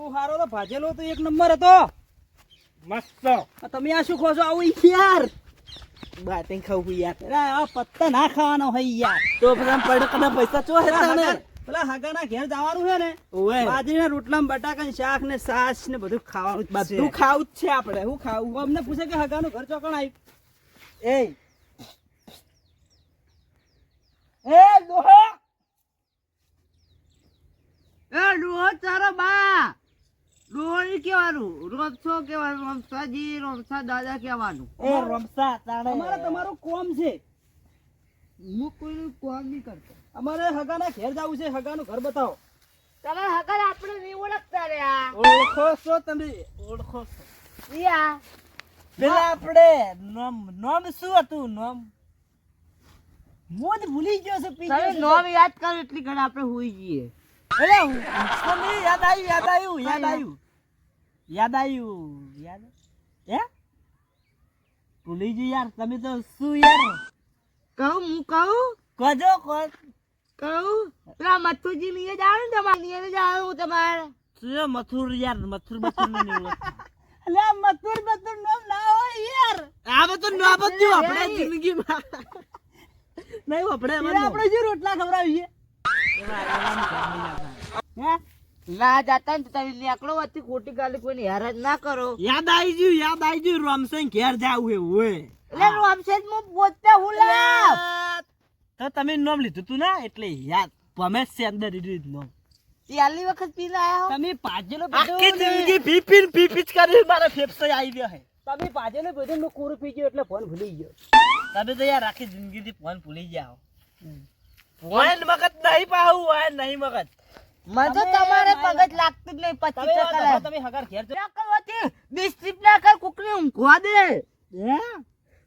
બહુ સારો હતો ભાજેલો તો એક નંબર હતો. મસ્ત. તમે આ શું ખો છો? આવું યાર. બાતે ખાવું યાર. આ પત્તા ના ખાવાનો હોય યાર. તો પછી પડકના પૈસા ચો હાગા- પેલા હાગાના ઘેર જવાનું છે ને બાજરીના રોટલા બટાકા ને શાક ને સાસ ને બધું ખાવાનું બધું ખાવું જ છે આપણે. હું ખાવું? અમને પૂછે કે હગાનું ઘર ચોકણ આવ્યું એ. એ ડોહો. એ ડોહો ચારો બા. કેવાનું? રોમસો કેવાનું? રોમસાજી રોમસા દાદા કેવાનું? એ રમસા તાણે. અમારે તમારું કોમ છે. હું કોઈ કોમ નહીં કરતો. અમારે હગાના ઘેર જવું છે. હગાનું ઘર બતાવો. તમે હગા આપણે નહીં ઓળખતા રહ્યા ઓળખો છો તમે? ઓળખો છો. યા પેલા આપણે નામ નામ શું હતું? નામ? હું ભૂલી ગયો છું પીછે નામ યાદ કરો એટલી ઘણા આપણે હોઈ જઈએ. અરે યાદ આવ્યું યાદ આવ્યું યાદ આવ્યું યાદ આવ્યું યાદ? હે? ભૂલી ગયું યાર તમે તો શું યાર? કહું હું કહું? કજો કહું. પેલા મથુજી લઈએ જાવ ને તમારે? લઈએ જાવ તમારે? શું મથુર યાર મથુર મથુર ને ઓળખતા. અલ્યા મથુર મથુર નામ ના હોય યાર. આ બધું ના બધું આપણે જિંદગીમાં. નહીં આપણે આપણે જે રોટલા ખવડાવીએ. હે? ના જાતા ને તો તમે નીકળો વચ્ચે ખોટી ગાલી કોઈને જ ના કરો. યાદ આવી ગયું યાદ આવી ગયું રોમસેન ઘેર જાવ એવું હોય એટલે રોમસેન હું પોતે હું લા તો તમે નામ લીધું તું ના? એટલે યાદ પમે સેન્દર અંદર રીત નામ. પહેલી વખત પીને આયા તમે પાજેલો આખી જિંદગી પીપીન પીપી જ કરી મારા ફેફસે આવી ગયો હે. તમે પાજેલો બધું નો કુરુ પી ગયો એટલે ફોન ભૂલી ગયો. તમે તો યાર આખી જિંદગી થી ફોન ભૂલી જાઓ ફોન મગત નહીં પાહું હોય નહીં મગજ. મને તો તમારે પગજ લાગતું જ નહીં પચીસ ટકા. તમે હગાર ઘેર જો. ના કરવાથી ડિસ્ટ્રિક્ટ ના કર કુકને ઊંઘવા દે.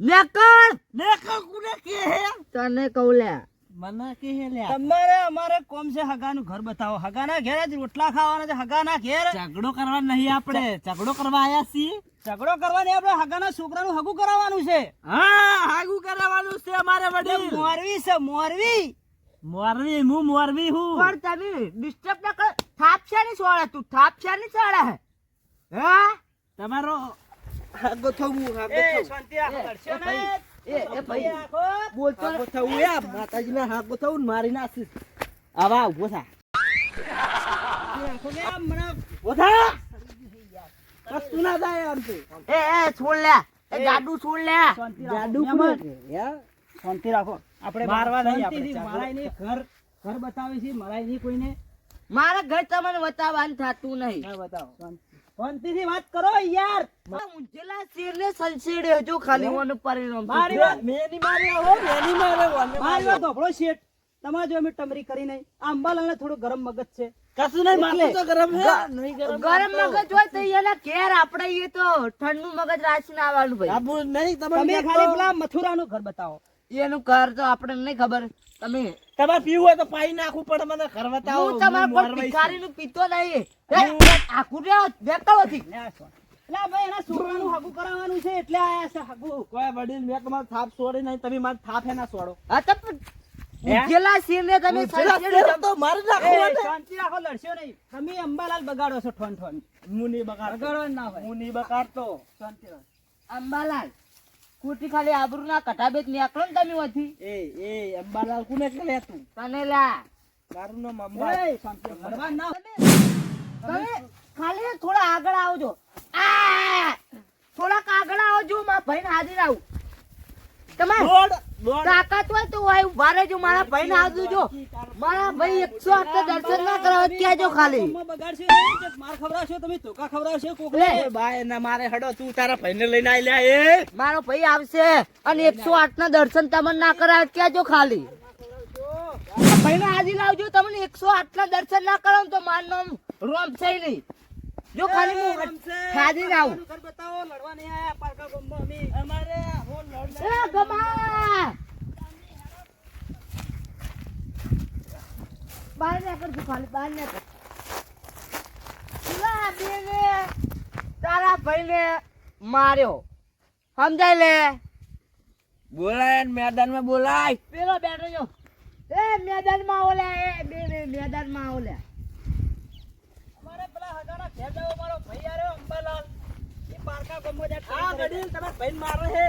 ના કર ને કુને કે હે તને કહું લે. મને કે હે લે. તમારે અમારે કોમ છે હગાનું ઘર બતાવો. હગાના ઘેર જ રોટલા ખાવાના છે હગાના ઘેર. ઝઘડો કરવા નહીં આપણે. ઝઘડો કરવા આયા છીએ. ઝઘડો કરવાની આપણે હગાના છોકરાનું હગું કરાવવાનું છે. હા હાગું કરાવવાનું છે અમારે વડીલ. મોરવી છે મોરવી. મોરવી હું મોરવી હું. પણ તમે ડિસ્ટર્બ ના કરો. થાપની ને સોળા તું થાપની ને સોળા હે. હા? તમારો હાગો થવું હાગો એ થવું શાંતિ આ કરશે એ એ એ ભાઈ. બોલતો હાગો થવું યા માતાજીના હાગો થવું ને મારી નાખી આવા ઊભો થા. ના આમ તો. એ એ છોડ લે. એ ગાડું છોડ લે. રાખો. શાંતિ રાખો. આપણે મારવા નહીં આપણે, મારાય નહીં, ઘર ઘર બતાવે છે મારાય નહીં કોઈને. મારા ઘર તમને બતાવવાનું થતું નહીં. ના બતાવો. શાંતિથી વાત કરો યાર. ઊંચેલા શેરને સંસેડ્યો જો ખાલી ઓનું પરિણામ મારી વાત- મેની મારી હો મેની મારે મારી વાત હોભળો શેઠ. તમારે જો અમે ટમરી કરી નહીં. આંબા અંબાલાલને થોડું ગરમ મગજ છે. કશું નહીં માથું તો ગરમ છે. નહીં ગરમ ગરમ મગજ હોય તો એના ઘેર આપણે એ તો ઠંડુ મગજ રાખીને આવવાનું ભાઈ. નહીં તમે તમે ખાલી પેલા મથુરાનું ઘર બતાવો. એનું ઘર તો આપણે નહીં ખબર. તમે તમારે પીવું હોય તો પાઈ નાખવું પડે મને ઘર બતાવો હું તમારા કોઈ મોરવાઈ છું. પીતો નહીં. આખું રે બેકડોથી. લે આ ભાઈ એના છોકરાનું હગું કરાવવાનું છે એટલે આયા છે હગું. કોઈ વડીલ મેં તમારો થાપ છોડી નહીં તમે મારો થાપ હે ના છોડો. હા તો પણ ઊંઘેલા તમે તો મારી એ, શાંતિ રાખો લડશો નહીં. તમે અંબાલાલ બગાડો છો ઠોન ઠોન. મુની બગાડ ના હોય. મુની બગાડતો. શાંતિ અંબાલાલ ખોટી ખાલી આબરૂ ના કટાબેત નીકળો ને તમે ઓથી એ એ અંબાલાલ કુને કે લે તું? તને લા. મારું નામ અંબાલાલ. એ, ભરવા ના. તમે ખાલી થોડા આગળ આવજો આ! થોડાક આગળ આવજો મારા ભાઈને હાજર આવું. તમારે તાકાત હોય તો હોય ઊભા રહેજો મારા ભાઈને આવજો જો મારા ભાઈ એકસો આઠ દર્શન ના કરાવે ત્યાં જો ખાલી? માર ખવડાવશો તમે ધોકા ખવડાવશો કોકલે ભાઈ ના મારે હડો તું તારા ભાઈને લઈને આવી લે એ. મારો ભાઈ આવશે અને એકસો આઠ ના દર્શન તમને ના કરાવે ત્યાં જો ખાલી? ભાઈને આજે લાવજો તમને એકસો આઠ ના દર્શન ના કરાવ તો માર નામ રોમ છે નહીં. જો ખાલી હું હાજર આવું બતાવો લડવા નહીં આયા પારકા ગોમ્બો અમે. અમારે એ ગમા બહાર નીકળ તું ખાલી બહાર નીકળ પેલા બેને તારા ભાઈને માર્યો. સમજાય લે? બોલાય મેદાનમાં બોલાય. પેલો બેઠો જો. એ મેદાનમાં ઓલે એ બે બે મેદાનમાં ઓલે અમારે પેલા હગાના ઘેર જાવ મારો ભાઈ આર્યો અંબાલાલ. એ પારકા ગમો જા. હા ગડીલ તમે ભાઈ મારે હે.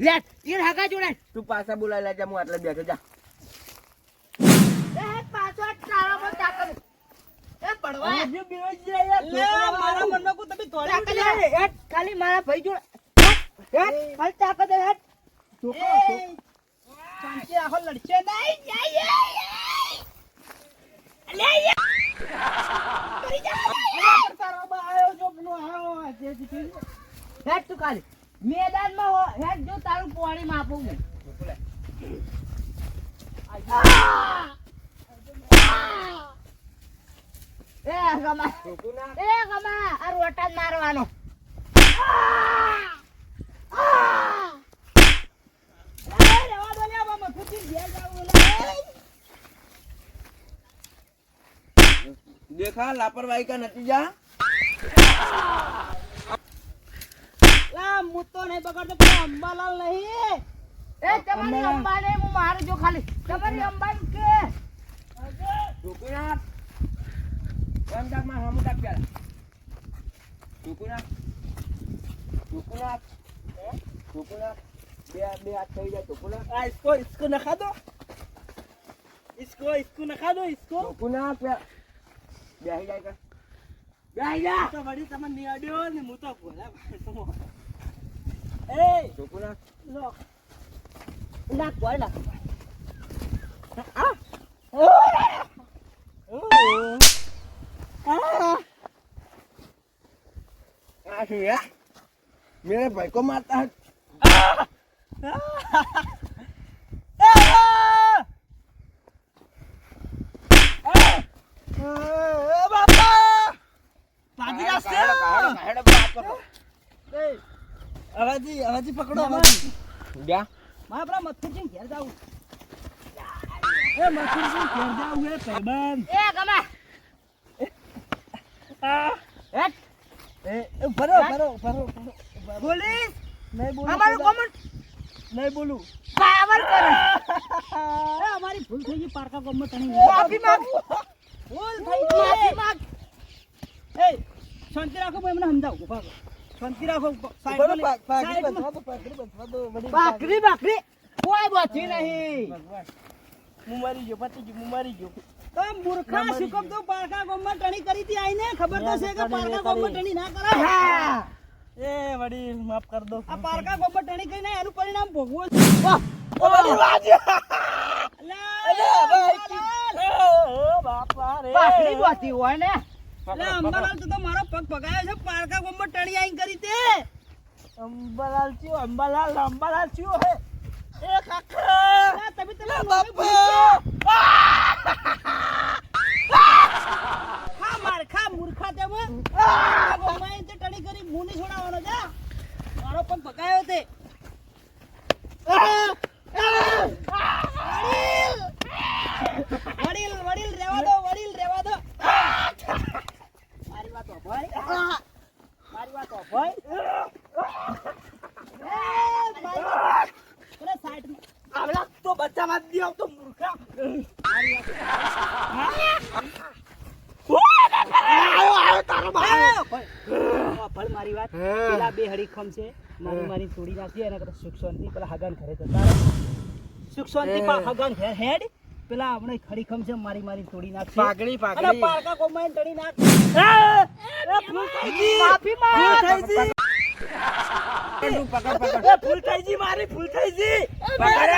લે એ હગા જોડે. તું પાછા બોલાવી લેજે હું આટલે બેઠો જા. એ પાછો આ તારામાં તાકડ એ પડવા. લે મારા મનમાં કો તમે તોડી તાકડ ઉઠી ખાલી મારા ભાઈ જોડે. હેટ, ખાલી તાકડ હે, હેટ. એ. શાંતિ રાખો લડશે નહીં. યા, યા, યા. લે, યા. કરી જા. તારો બા આયો જો પેલો આયો જે જીતી. હેટ તું ખાલી. મેદાનમાં હો, જો તારું પાણી માપું હું એ ગમા એ ગમા આ રોટા મારવાનો. દેખા લાપરવાહી કા નતીજા? હું તો નહીં બગાડતો પણ અંબાલાલ નહીં. એ તમારી અંબાને હું મારું જો ખાલી. તમારી અંબાને કે? ટુકુના ગામડામાં હમુ કાપ પેલા ટુકુના ટુકુના ટુકુના બે બે હાથ થઈ જાય ટુકુના આ ઇસકો ઇસકો નખા દો. ઇસકો ઇસકો નખા દો ઇસકો. ટુકુના બે જાય કે? બેહી જા. તો વળી તમે નિયાડ્યો ને હું ભોલા ભાઈ એ ટોકુના લો નાખ બોલ નાખ આ શું યાર મેરે ભાઈ કો મારતા હે ભાગી અવાજી અવાજી પકડો અવાજી જા. માં આપણા મથુરજી ઘેર જાવું? એ મથુરજી ઘેર જાવું હે ભાઈબંધ? એ ગમા. હેટ. એ એ ભરો ભરો ભરો ભરો નહીં બોલું અમારું કોમન? નહીં બોલું. પાવર કરે. એ અમારી ભૂલ થઈ ગઈ પારકા ગામમાં તણી માફી માંગ. ભૂલ થઈ માફી માંગ એ શાંતિ રાખો ભાઈ મને સમજાવો. શાંતિ રાખો સાઈડમાં લે- સાઈડમાં. બાકરી બાકરી કોઈ બચી નહીં. હું મરી ગયો પતી ગયું હું મરી ગયો. તો મૂર્ખા શું કામ તું પારકા ગામમાં ટણી કરી હતી આઈને ખબર તો છે કે પારકા ગામમાં ટણી ના કરાય. હા. એ વડી માફ કર દો. આ પારકા ગામમાં ટણી કરીને એનું પરિણામ ભોગવો હોય ને. લે અંબાલાલ તું તો મારો પગ પગાયો છે પારકા ગામમાં ટણી આઈ કરી તે. અંબાલાલ ચિયો અંબાલાલ અંબાલાલ ચિયો હે. એ કાકા તમે તમે બાપા ખા માર ખા મૂર્ખા તેમ ગોમાઈ તે ટણી કરી મું નહીં છોડાવવાનો જા મારો પગ પગાયો તે વડીલ વડીલ વડીલ રેવા દો વડીલ રેવા દો મારી વાત ભાઈ મારી વાત ભાઈ અરે સાઈડ આવલા તો બચ્ચા માં દી આવતો મૂર્ખા મારી વાત આયો આયો તારો ભાઈ મારી વાત પેલા બે હરીખમ છે. મારી મારી તોડી નાખી એના કરતા સુખ શાંતિ પેલા હગાન ઘરે જતા. સુખ શાંતિ પણ હગાન ઘરે હેડ. પેલા આપણે ખડીખમ છે મારી મારી તોડી નાખી પાગડી પાગડી અને પારકા કોમાઈને તોડી નાખ! માફી માં ફૂલ થઈ ફૂલકાઈજી મારી ફૂલકાઈજી! પકડ પકડ